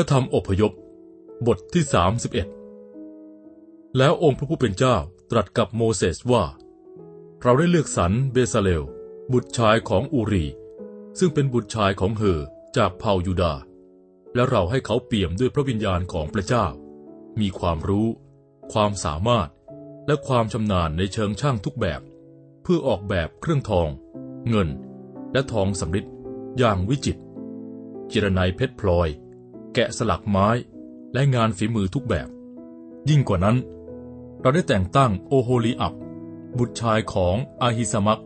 ระธรรมอพยพ บทที่สามสิบเอ็ดแล้วองค์พระผู้เป็นเจ้าตรัสกับโมเสสว่า เราได้เลือกสรรเบซาเลล บุตรชายของอูรี ซึ่งเป็นบุตรชายของเฮอจากเผ่ายูดา และเราให้เขาเปี่ยมด้วยพระวิญญาณของพระเจ้า มีความรู้ ความสามารถ และความชำนาญในเชิงช่างทุกแบบ เพื่อออกแบบเครื่องทอง เงิน และทองสำริดอย่างวิจิตรจิรนัยเพชรพลอย แกะสลักไม้และงานฝีมือทุกแบบ ยิ่งกว่านั้น เราได้แต่งตั้งโอโฮลีอับ บุตรชายของอาฮิสมัก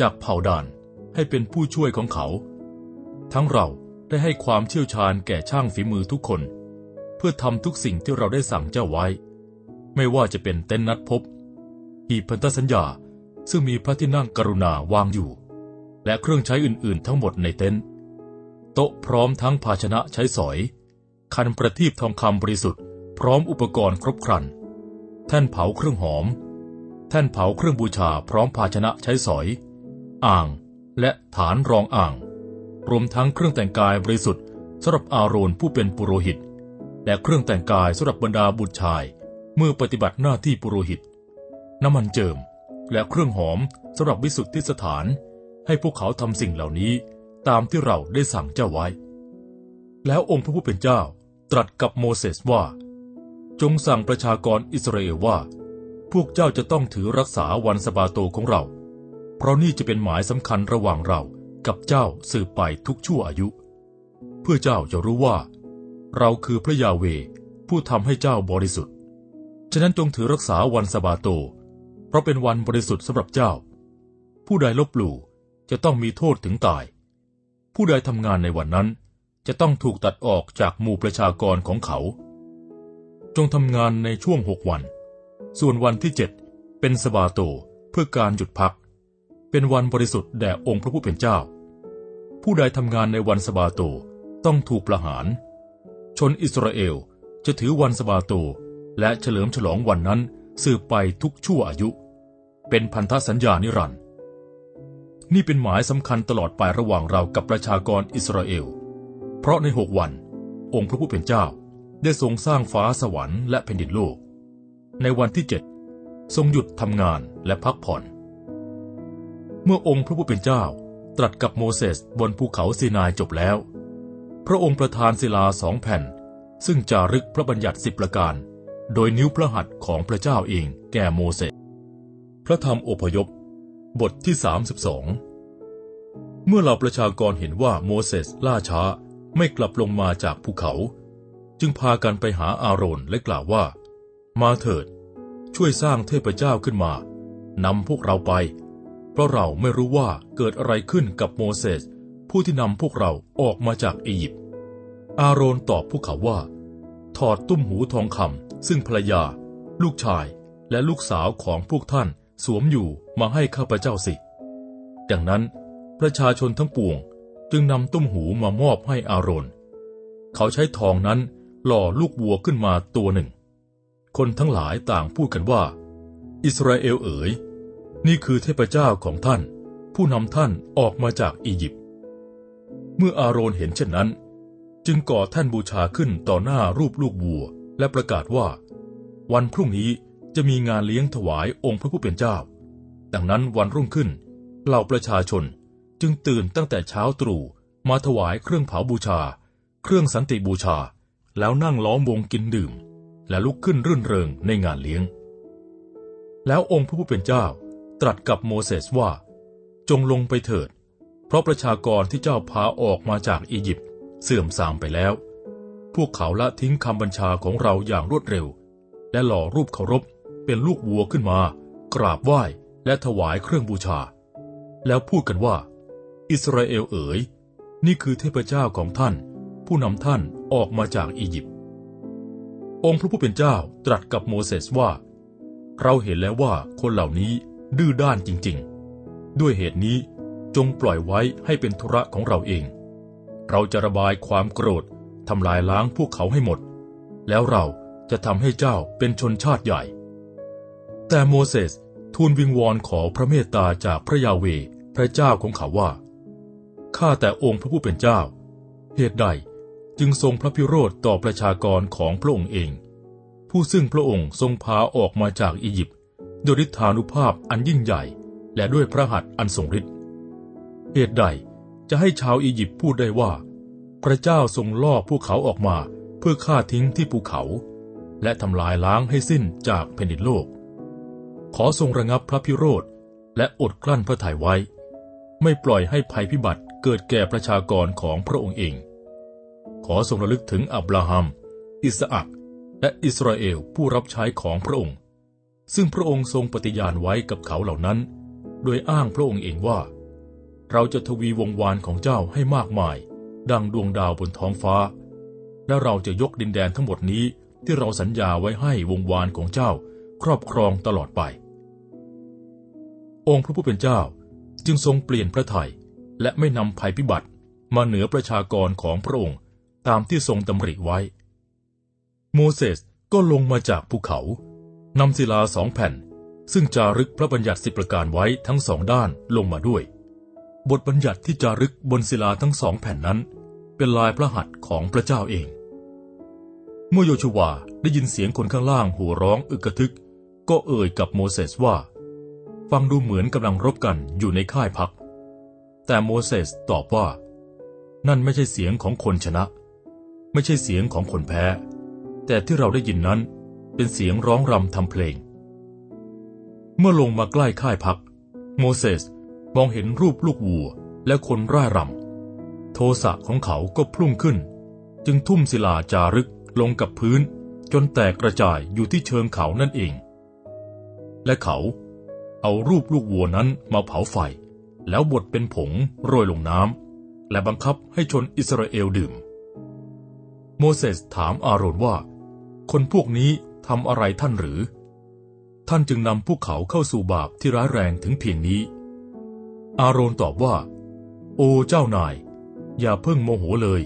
จากเผ่าดานให้เป็นผู้ช่วยของเขา ทั้งเราได้ให้ความเชี่ยวชาญแก่ช่างฝีมือทุกคน เพื่อทำทุกสิ่งที่เราได้สั่งเจ้าไว้ ไม่ว่าจะเป็นเต็นท์นัดพบ หีพันธสัญญาซึ่งมีพระที่นั่งกรุณาวางอยู่ และเครื่องใช้อื่นๆ ทั้งหมดในเต็นท์โต๊ะพร้อมทั้งภาชนะใช้สอย คันประทีปทองคำบริสุทธิ์พร้อมอุปกรณ์ครบครัน แท่นเผาเครื่องหอม แท่นเผาเครื่องบูชาพร้อมภาชนะใช้สอย อ่างและฐานรองอ่าง รวมทั้งเครื่องแต่งกายบริสุทธิ์สำหรับอาโรนผู้เป็นปุโรหิต และเครื่องแต่งกายสำหรับบรรดาบุตรชาย เมื่อปฏิบัติหน้าที่ปุโรหิต น้ำมันเจิม และเครื่องหอมสำหรับวิสุทธิสถาน ให้พวกเขาทำสิ่งเหล่านี้ตามที่เราได้สั่งเจ้าไว้ แล้วองค์พระผู้เป็นเจ้า ตรัสกับโมเสสว่า จงสั่งประชากรอิสราเอลว่า พวกเจ้าจะต้องถือรักษาวันสบาโตของเรา เพราะนี่จะเป็นหมายสำคัญระหว่างเรากับเจ้าสืบไปทุกชั่วอายุ เพื่อเจ้าจะรู้ว่า เราคือพระยาเวผู้ทำให้เจ้าบริสุทธิ์ ฉะนั้นจงถือรักษาวันสบาโต เพราะเป็นวันบริสุทธิ์สำหรับเจ้า ผู้ใดลบหลู่จะต้องมีโทษถึงตาย ผู้ใดทำงานในวันนั้น จะต้องถูกตัดออกจากหมู่ประชากรของเขา จงทำงานในช่วงหกวัน ส่วนวันที่เจ็ดเป็นสบาโตเพื่อการหยุดพัก เป็นวันบริสุทธิ์แด่องค์พระผู้เป็นเจ้า ผู้ใดทำงานในวันสบาโตต้องถูกประหาร ชนอิสราเอลจะถือวันสบาโตและเฉลิมฉลองวันนั้นสืบไปทุกชั่วอายุ เป็นพันธสัญญานิรันดร์นี่เป็นหมายสำคัญตลอดไประหว่างเรากับประชากรอิสราเอล เพราะในหกวัน องค์พระผู้เป็นเจ้าได้ทรงสร้างฟ้าสวรรค์และแผ่นดินโลก ในวันที่เจ็ดทรงหยุดทำงานและพักผ่อน เมื่อองค์พระผู้เป็นเจ้าตรัสกับโมเสสบนภูเขาซีนายจบแล้ว พระองค์ประทานศิลาสองแผ่น ซึ่งจารึกพระบัญญัติสิบประการ โดยนิ้วพระหัตถ์ของพระเจ้าเองแก่โมเสส พระธรรมอพยพ บทที่ 32 เมื่อเหล่าประชากรเห็นว่าโมเสสล่าช้า ไม่กลับลงมาจากภูเขา จึงพากันไปหาอาโรนและกล่าวว่า มาเถิด ช่วยสร้างเทพเจ้าขึ้นมานำพวกเราไป เพราะเราไม่รู้ว่าเกิดอะไรขึ้นกับโมเสสผู้ที่นำพวกเราออกมาจากอียิปต์อาโรนตอบพวกเขาว่า ถอดตุ้มหูทองคำซึ่งภรรยา ลูกชายและลูกสาวของพวกท่านสวมอยู่มาให้ข้าพเจ้าสิ ดังนั้นประชาชนทั้งปวง จึงนำตุ้มหูมามอบให้อาโรนเขาใช้ทองนั้นหล่อลูกวัวขึ้นมาตัวหนึ่ง คนทั้งหลายต่างพูดกันว่า อิสราเอลเอ๋ย นี่คือเทพเจ้าของท่าน ผู้นำท่านออกมาจากอียิปต์ เมื่ออาโรนเห็นเช่นนั้น จึงก่อแท่นบูชาขึ้นต่อหน้ารูปลูกวัว และประกาศว่า วันพรุ่งนี้จะมีงานเลี้ยงถวายองค์พระผู้เป็นเจ้า ดังนั้นวันรุ่งขึ้นเหล่าประชาชน จึงตื่นตั้งแต่เช้าตรู่มาถวายเครื่องเผาบูชา เครื่องสันติบูชา แล้วนั่งล้อมวงกินดื่ม และลุกขึ้นรื่นเริงในงานเลี้ยง แล้วองค์พระผู้เป็นเจ้าตรัสกับโมเสสว่า จงลงไปเถิด เพราะประชากรที่เจ้าพาออกมาจากอียิปต์เสื่อมทรามไปแล้ว พวกเขาละทิ้งคำบัญชาของเราอย่างรวดเร็ว และหล่อรูปเคารพเป็นลูกวัวขึ้นมา กราบไหว้และถวายเครื่องบูชา แล้วพูดกันว่า อิสราเอลเอ๋ย นี่คือเทพเจ้าของท่าน ผู้นำท่านออกมาจากอียิปต์ องค์พระผู้เป็นเจ้าตรัสกับโมเสสว่า เราเห็นแล้วว่าคนเหล่านี้ดื้อด้านจริง ๆ ด้วยเหตุนี้จงปล่อยไว้ให้เป็นธุระของเราเอง เราจะระบายความโกรธทำลายล้างพวกเขาให้หมด แล้วเราจะทำให้เจ้าเป็นชนชาติใหญ่ แต่โมเสสทูลวิงวอนขอพระเมตตาจากพระยาเว พระเจ้าของเขาว่า ข้าแต่องค์พระผู้เป็นเจ้า เหตุใดจึงทรงพระพิโรธต่อประชากรของพระองค์เอง ผู้ซึ่งพระองค์ทรงพาออกมาจากอียิปต์โดยฤทธานุภาพอันยิ่งใหญ่ และด้วยพระหัตถ์อันทรงฤทธิ์เหตุใดจะให้ชาวอียิปต์พูดได้ว่า พระเจ้าทรงล่อพวกเขาออกมาเพื่อฆ่าทิ้งที่ภูเขา และทำลายล้างให้สิ้นจากแผ่นดินโลก ขอทรงระงับพระพิโรธและอดกลั้นพระทัยไว้ ไม่ปล่อยให้ภัยพิบัติ เกิดแก่ประชากรของพระองค์เอง ขอทรงระลึกถึงอับราฮัม อิสอักและอิสราเอลผู้รับใช้ของพระองค์ ซึ่งพระองค์ทรงปฏิญาณไว้กับเขาเหล่านั้น โดยอ้างพระองค์เองว่า เราจะทวีวงวานของเจ้าให้มากมาย ดังดวงดาวบนท้องฟ้า และเราจะยกดินแดนทั้งหมดนี้ที่เราสัญญาไว้ให้วงวานของเจ้าครอบครองตลอดไป องค์พระผู้เป็นเจ้าจึงทรงเปลี่ยนพระทัย และไม่นำภัยพิบัติมาเหนือประชากรของพระองค์ตามที่ทรงดำริไว้ โมเสสก็ลงมาจากภูเขานำศิลาสองแผ่น ซึ่งจารึกพระบัญญัติสิบประการไว้ทั้งสองด้านลงมาด้วย บทบัญญัติที่จารึกบนศิลาทั้งสองแผ่นนั้น เป็นลายพระหัตถ์ของพระเจ้าเอง เมื่อโยชูวาได้ยินเสียงคนข้างล่างหัวร้องอึกระทึก ก็เอ่ยกับโมเสสว่า ฟังดูเหมือนกำลังรบกันอยู่ในค่ายพัก แต่โมเสสตอบว่า นั่นไม่ใช่เสียงของคนชนะ ไม่ใช่เสียงของคนแพ้ แต่ที่เราได้ยินนั้นเป็นเสียงร้องรำทำเพลง เมื่อลงมาใกล้ค่ายพัก โมเสสมองเห็นรูปลูกวัวและคนร่ายรำโทสะของเขาก็พุ่งขึ้น จึงทุ่มศิลาจารึกลงกับพื้น จนแตกกระจายอยู่ที่เชิงเขานั่นเอง และเขาเอารูปลูกวัวนั้นมาเผาไฟ แล้วบดเป็นผงโรยลงน้ำ และบังคับให้ชนอิสราเอลดื่ม โมเสสถามอาโรนว่า คนพวกนี้ทำอะไรท่านหรือ ท่านจึงนำพวกเขาเข้าสู่บาปที่ร้ายแรงถึงเพียงนี้ อาโรนตอบว่า โอ้เจ้านาย อย่าเพิ่งโมโหเลย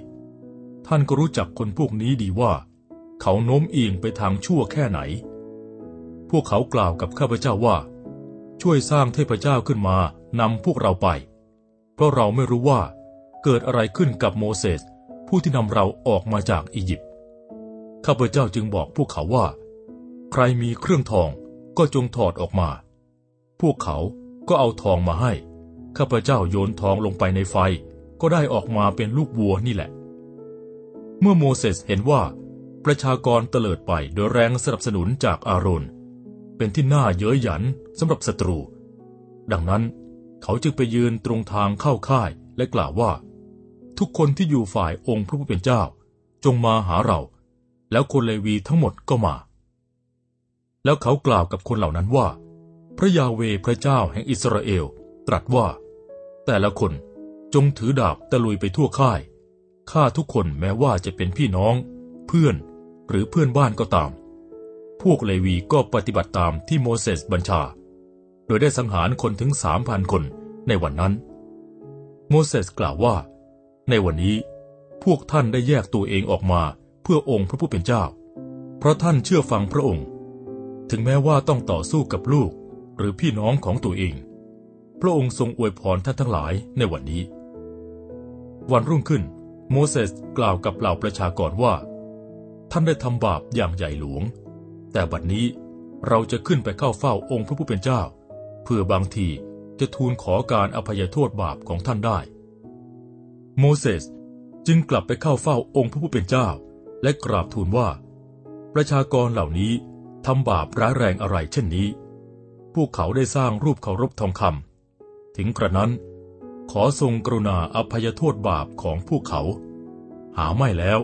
ท่านก็รู้จักคนพวกนี้ดีว่า เขาโน้มเอียงไปทางชั่วแค่ไหน พวกเขากล่าวกับข้าพเจ้าว่า ช่วยสร้างเทพเจ้าขึ้นมา นำพวกเราไป เพราะเราไม่รู้ว่าเกิดอะไรขึ้นกับโมเสสผู้ที่นำเราออกมาจากอียิปต์ข้าพเจ้าจึงบอกพวกเขาว่า ใครมีเครื่องทองก็จงถอดออกมา พวกเขาก็เอาทองมาให้ ข้าพเจ้าโยนทองลงไปในไฟ ก็ได้ออกมาเป็นลูกวัวนี่แหละ เมื่อโมเสสเห็นว่า ประชากรเตลิดไปโดยแรงสนับสนุนจากอาโรนเป็นที่น่าเย้ยหยันสำหรับศัตรู ดังนั้น เขาจึงไปยืนตรงทางเข้าค่ายและกล่าวว่า ทุกคนที่อยู่ฝ่ายองค์พระผู้เป็นเจ้า จงมาหาเรา แล้วคนเลวีทั้งหมดก็มา แล้วเขากล่าวกับคนเหล่านั้นว่า พระยาเวพระเจ้าแห่งอิสราเอล ตรัสว่า แต่ละคนจงถือดาบตะลุยไปทั่วค่ายฆ่าทุกคนแม้ว่าจะเป็นพี่น้อง เพื่อนหรือเพื่อนบ้านก็ตาม พวกเลวีก็ปฏิบัติตามที่โมเสสบัญชา โดยได้สังหารคนถึงสามพันคน ในวันนั้น โมเสสกล่าวว่า ในวันนี้พวกท่านได้แยกตัวเองออกมาเพื่อองค์พระผู้เป็นเจ้า เพราะท่านเชื่อฟังพระองค์ ถึงแม้ว่าต้องต่อสู้กับลูกหรือพี่น้องของตัวเอง พระองค์ทรงอวยพรท่านทั้งหลายในวันนี้ วันรุ่งขึ้น โมเสสกล่าวกับเหล่าประชากรว่า ท่านได้ทำบาปอย่างใหญ่หลวง แต่บัดนี้เราจะขึ้นไปเข้าเฝ้าองค์พระผู้เป็นเจ้า เพื่อบางที จะทูลขอการอภัยโทษบาปของท่านได้ โมเสสจึงกลับไปเข้าเฝ้าองค์พระผู้เป็นเจ้า และกราบทูลว่า ประชากรเหล่านี้ทำบาปร้ายแรงอะไรเช่นนี้ พวกเขาได้สร้างรูปเคารพทองคำถึงกระนั้น ขอทรงกรุณาอภัยโทษบาปของพวกเขา หาไม่แล้ว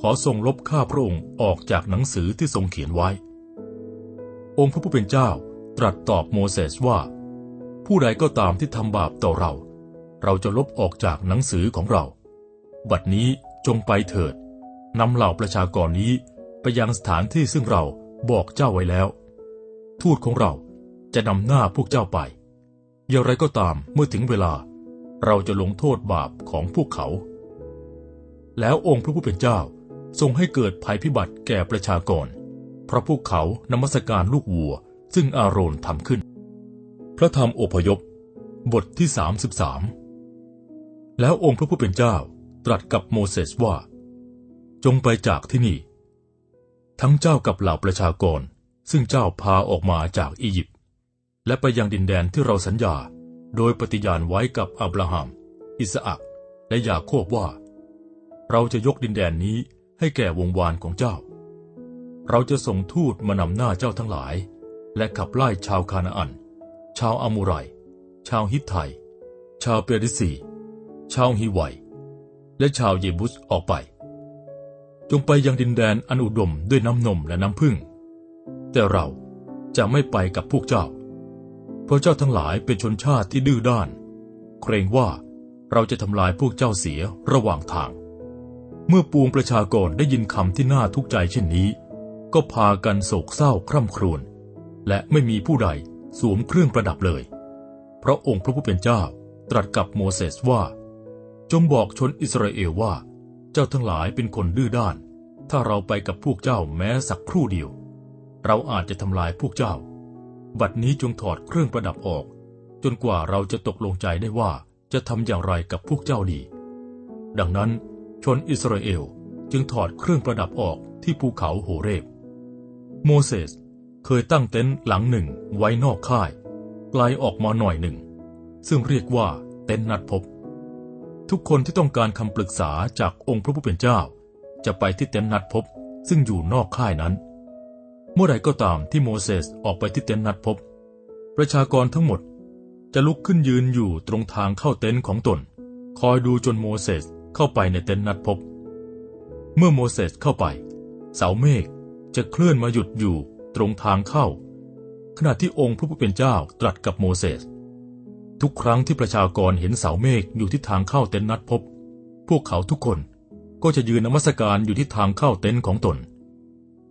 ขอทรงลบข้าพระองค์ออกจากหนังสือที่ทรงเขียนไว้ องค์พระผู้เป็นเจ้าตรัสตอบโมเสสว่า ผู้ใดก็ตามที่ทำบาปต่อเรา เราจะลบออกจากหนังสือของเรา บัดนี้จงไปเถิดนำเหล่าประชากรนี้ไปยังสถานที่ซึ่งเราบอกเจ้าไว้แล้ว ทูตของเราจะนำหน้าพวกเจ้าไป อย่างไรก็ตามเมื่อถึงเวลา เราจะลงโทษบาปของพวกเขา แล้วองค์พระผู้เป็นเจ้าทรงให้เกิดภัยพิบัติแก่ประชากร เพราะพวกเขานมัสการลูกวัวซึ่งอาโรนทำขึ้น พระธรรมอพยพ บทที่สามสิบสามแล้วองค์พระผู้เป็นเจ้าตรัสกับโมเสสว่า จงไปจากที่นี่ ทั้งเจ้ากับเหล่าประชากร ซึ่งเจ้าพาออกมาจากอียิปต์และไปยังดินแดนที่เราสัญญาโดยปฏิญาณไว้กับอับราฮัม อิสอักและยาโคบว่า เราจะยกดินแดนนี้ให้แก่วงวานของเจ้า เราจะส่งทูตมานำหน้าเจ้าทั้งหลาย และขับไล่ชาวคานาอัน ชาวอามูไร ชาวฮิตไท ชาวเปริสีชาวฮิไว และชาวเยบุสออกไป จงไปยังดินแดนอันอุดมด้วยน้ำนมและน้ำพึ่ง แต่เราจะไม่ไปกับพวกเจ้า เพราะเจ้าทั้งหลายเป็นชนชาติที่ดื้อด้าน เกรงว่าเราจะทำลายพวกเจ้าเสียระหว่างทาง เมื่อปวงประชากรได้ยินคำที่น่าทุกข์ใจเช่นนี้ ก็พากันโศกเศร้าคร่ำครวญและไม่มีผู้ใด สวมเครื่องประดับเลย เพราะองค์พระผู้เป็นเจ้าตรัสกับโมเสสว่า จงบอกชนอิสราเอลว่า เจ้าทั้งหลายเป็นคนดื้อด้าน ถ้าเราไปกับพวกเจ้าแม้สักครู่เดียว เราอาจจะทำลายพวกเจ้า บัดนี้จงถอดเครื่องประดับออก จนกว่าเราจะตกลงใจได้ว่าจะทำอย่างไรกับพวกเจ้าดี ดังนั้นชนอิสราเอลจึงถอดเครื่องประดับออกที่ภูเขาโหเรบ โมเสส เคยตั้งเต็นท์หลังหนึ่งไว้นอกค่าย ไกลออกมาหน่อยหนึ่ง ซึ่งเรียกว่าเต็นท์นัดพบ ทุกคนที่ต้องการคำปรึกษาจากองค์พระผู้เป็นเจ้า จะไปที่เต็นท์นัดพบ ซึ่งอยู่นอกค่ายนั้น เมื่อใดก็ตามที่โมเสสออกไปที่เต็นท์นัดพบ ประชากรทั้งหมดจะลุกขึ้นยืนอยู่ตรงทางเข้าเต็นท์ของตน คอยดูจนโมเสสเข้าไปในเต็นท์นัดพบ เมื่อโมเสสเข้าไป เสาเมฆจะเคลื่อนมาหยุดอยู่ ตรงทางเข้า ขณะที่องค์พระผู้เป็นเจ้าตรัสกับโมเสส ทุกครั้งที่ประชากรเห็นเสาเมฆอยู่ที่ทางเข้าเต็นท์นัดพบ พวกเขาทุกคนก็จะยืนนมัสการอยู่ที่ทางเข้าเต็นท์ของตน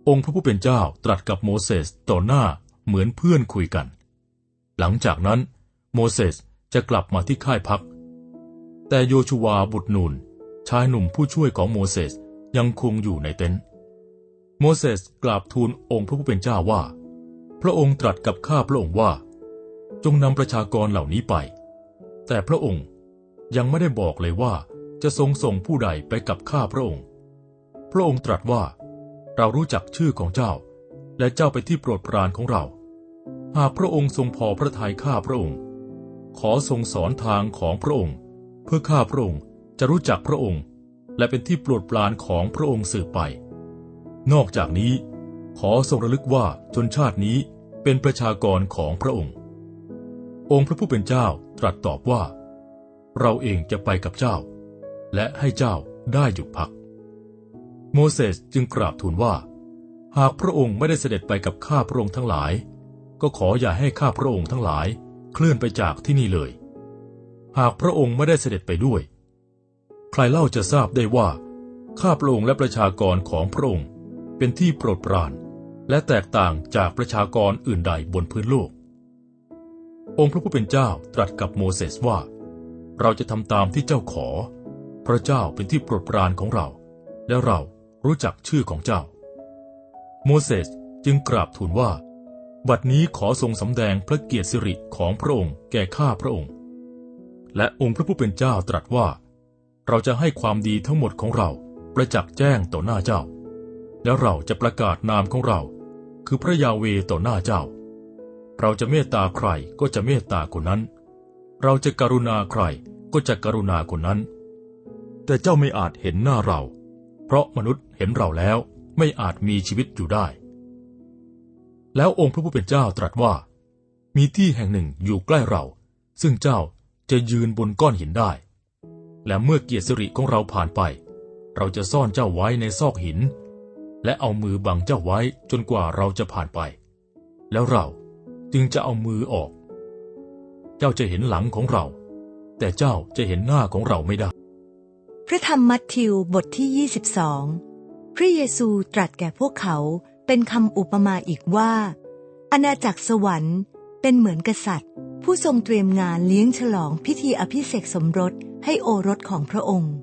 องค์พระผู้เป็นเจ้าตรัสกับโมเสสต่อหน้าเหมือนเพื่อนคุยกัน หลังจากนั้น โมเสสจะกลับมาที่ค่ายพัก แต่โยชูวาบุตรนูนชายหนุ่มผู้ช่วยของโมเสสยังคงอยู่ในเต็นท์ โมเสสกราบทูลองค์พระผู้เป็นเจ้าว่า พระองค์ตรัสกับข้าพระองค์ว่า จงนำประชากรเหล่านี้ไป แต่พระองค์ยังไม่ได้บอกเลยว่าจะทรงส่งผู้ใดไปกับข้าพระองค์ พระองค์ตรัสว่า เรารู้จักชื่อของเจ้า และเจ้าไปที่โปรดปรานของเรา หากพระองค์ทรงพอพระทัยข้าพระองค์ ขอทรงสอนทางของพระองค์ เพื่อข้าพระองค์จะรู้จักพระองค์ และเป็นที่โปรดปรานของพระองค์สืบไป นอกจากนี้ ขอทรงระลึกว่าชนชาตินี้เป็นประชากรของพระองค์ องค์พระผู้เป็นเจ้าตรัสตอบว่า เราเองจะไปกับเจ้า และให้เจ้าได้หยุดพัก โมเสสจึงกราบทูลว่า หากพระองค์ไม่ได้เสด็จไปกับข้าพระองค์ทั้งหลาย ก็ขออย่าให้ข้าพระองค์ทั้งหลายเคลื่อนไปจากที่นี่เลย หากพระองค์ไม่ได้เสด็จไปด้วย ใครเล่าจะทราบได้ว่าข้าพระองค์และประชากรของพระองค์ เป็นที่โปรดปราน และแตกต่างจากประชากรอื่นใดบนพื้นโลก องค์พระผู้เป็นเจ้าตรัสกับโมเสสว่า เราจะทำตามที่เจ้าขอ พระเจ้าเป็นที่โปรดปรานของเรา และเรารู้จักชื่อของเจ้า โมเสสจึงกราบทูลว่า บัดนี้ขอทรงสำแดงพระเกียรติสิริของพระองค์แก่ข้าพระองค์ และองค์พระผู้เป็นเจ้าตรัสว่า เราจะให้ความดีทั้งหมดของเราประจักษ์แจ้งต่อหน้าเจ้า แล้วเราจะประกาศนามของเรา คือพระยาเวต่อหน้าเจ้า เราจะเมตตาใครก็จะเมตตาคนนั้น เราจะกรุณาใครก็จะกรุณาคนนั้น แต่เจ้าไม่อาจเห็นหน้าเรา เพราะมนุษย์เห็นเราแล้วไม่อาจมีชีวิตอยู่ได้ แล้วองค์พระผู้เป็นเจ้าตรัสว่า มีที่แห่งหนึ่งอยู่ใกล้เรา ซึ่งเจ้าจะยืนบนก้อนหินได้ และเมื่อเกียรติสิริของเราผ่านไป เราจะซ่อนเจ้าไว้ในซอกหิน และเอามือบังเจ้าไว้จนกว่าเราจะผ่านไป แล้วเราจึงจะเอามือออก เจ้าจะเห็นหลังของเรา แต่เจ้าจะเห็นหน้าของเราไม่ได้ พระธรรมมัทธิวบทที่ 22 พระเยซูตรัสแก่พวกเขาเป็นคำอุปมาอีกว่า อาณาจักรสวรรค์เป็นเหมือนกษัตริย์ ผู้ทรงเตรียมงานเลี้ยงฉลองพิธีอภิเษกสมรสให้โอรสของพระองค์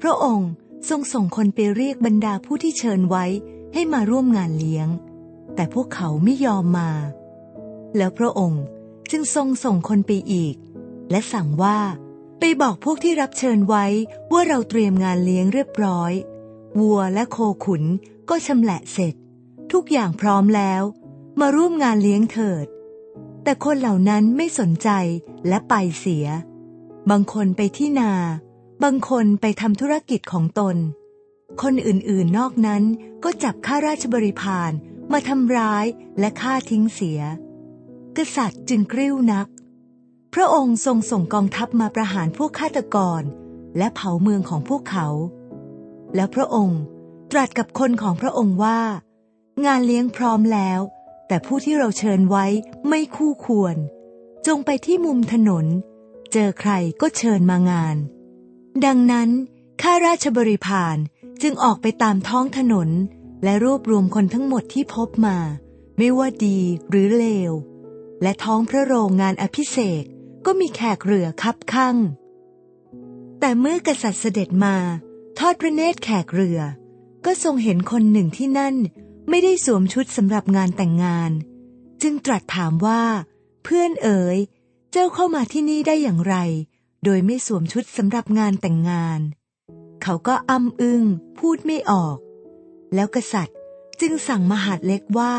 พระองค์ ทรงส่งคนไปเรียกบรรดาผู้ที่เชิญไว้ให้มาร่วมงานเลี้ยง แต่พวกเขาไม่ยอมมา แล้วพระองค์จึงทรงส่งคนไปอีก และสั่งว่าไปบอกพวกที่รับเชิญไว้ว่าเราเตรียมงานเลี้ยงเรียบร้อย วัวและโคขุนก็ชำแหละเสร็จ ทุกอย่างพร้อมแล้ว มาร่วมงานเลี้ยงเถิด แต่คนเหล่านั้นไม่สนใจและไปเสีย บางคนไปที่นา บางคนไปทำธุรกิจของตน คนอื่นๆนอกนั้นก็จับข้าราชบริพารมาทำร้ายและฆ่าทิ้งเสีย กษัตริย์จึงกริ้วนัก พระองค์ทรงส่งกองทัพมาประหารพวกฆาตกร และเผาเมืองของพวกเขา แล้วพระองค์ตรัสกับคนของพระองค์ว่า งานเลี้ยงพร้อมแล้ว แต่ผู้ที่เราเชิญไว้ไม่คู่ควร จงไปที่มุมถนน เจอใครก็เชิญมางาน ดังนั้น ข้าราชบริพารจึงออกไปตามท้องถนน และรวบรวมคนทั้งหมดที่พบมา ไม่ว่าดีหรือเลว และท้องพระโรงงานอภิเษกก็มีแขกเรือคับข้างแต่เมื่อกษัตริย์เสด็จมา ทอดพระเนตรแขกเรือ ก็ทรงเห็นคนหนึ่งที่นั่น ไม่ได้สวมชุดสำหรับงานแต่งงาน จึงตรัสถามว่า เพื่อนเอ๋ย เจ้าเข้ามาที่นี่ได้อย่างไร โดยไม่สวมชุดสำหรับงานแต่งงาน เขาก็อ้ำอึง้งพูดไม่ออก แล้วกษัตริย์จึงสั่งมหาดเล็กว่า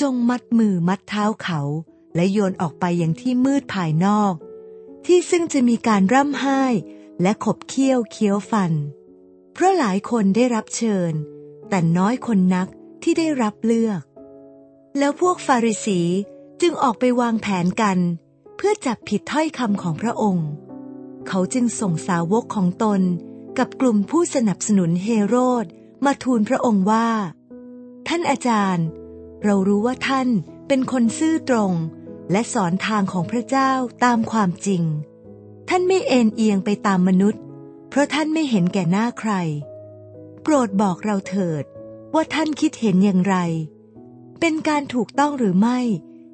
จงมัดมือมัดเท้าเขา และโยนออกไปอย่างที่มืดภายนอก ที่ซึ่งจะมีการร่ำไห้และขบเคี้ยวเคี้ยวฟัน เพราะหลายคนได้รับเชิญ แต่น้อยคนนักที่ได้รับเลือก แล้วพวกฟาริสีจึงออกไปวางแผนกัน เพื่อจับผิดถ้อยคำของพระองค์ เขาจึงส่งสาวกของตนกับกลุ่มผู้สนับสนุนเฮโรดมาทูลพระองค์ว่า ท่านอาจารย์ เรารู้ว่าท่านเป็นคนซื่อตรง และสอนทางของพระเจ้าตามความจริง ท่านไม่เอ็นเอียงไปตามมนุษย์ เพราะท่านไม่เห็นแก่หน้าใคร โปรดบอกเราเถิดว่าท่านคิดเห็นอย่างไร เป็นการถูกต้องหรือไม่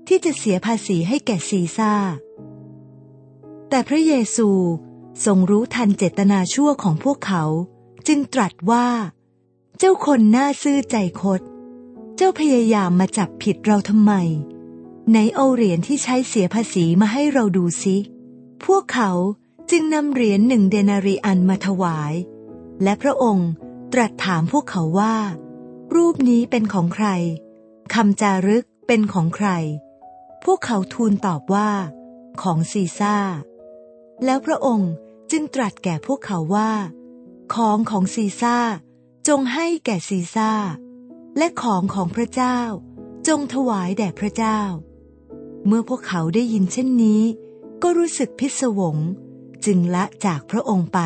ที่จะเสียภาษีให้แก่ซีซ่าแต่พระเยซู ทรงรู้ทันเจตนาชั่วของพวกเขา จึงตรัสว่า เจ้าคนหน้าซื่อใจคด เจ้าพยายามมาจับผิดเราทำไมไหนเอาเหรียญที่ใช้เสียภาษีมาให้เราดูสิพวกเขาจึงนำเหรียญหนึ่งเดนารีอันมาถวาย และพระองค์ตรัสถามพวกเขาว่า รูปนี้เป็นของใครคำจารึกเป็นของใคร พวกเขาทูลตอบว่า ของซีซ่า แล้วพระองค์ จึงตรัสแก่พวกเขาว่า ของของซีซ่าจงให้แก่ซีซ่า และของของพระเจ้า จงถวายแด่พระเจ้า เมื่อพวกเขาได้ยินเช่นนี้ ก็รู้สึกพิศวง จึงละจากพระองค์ไป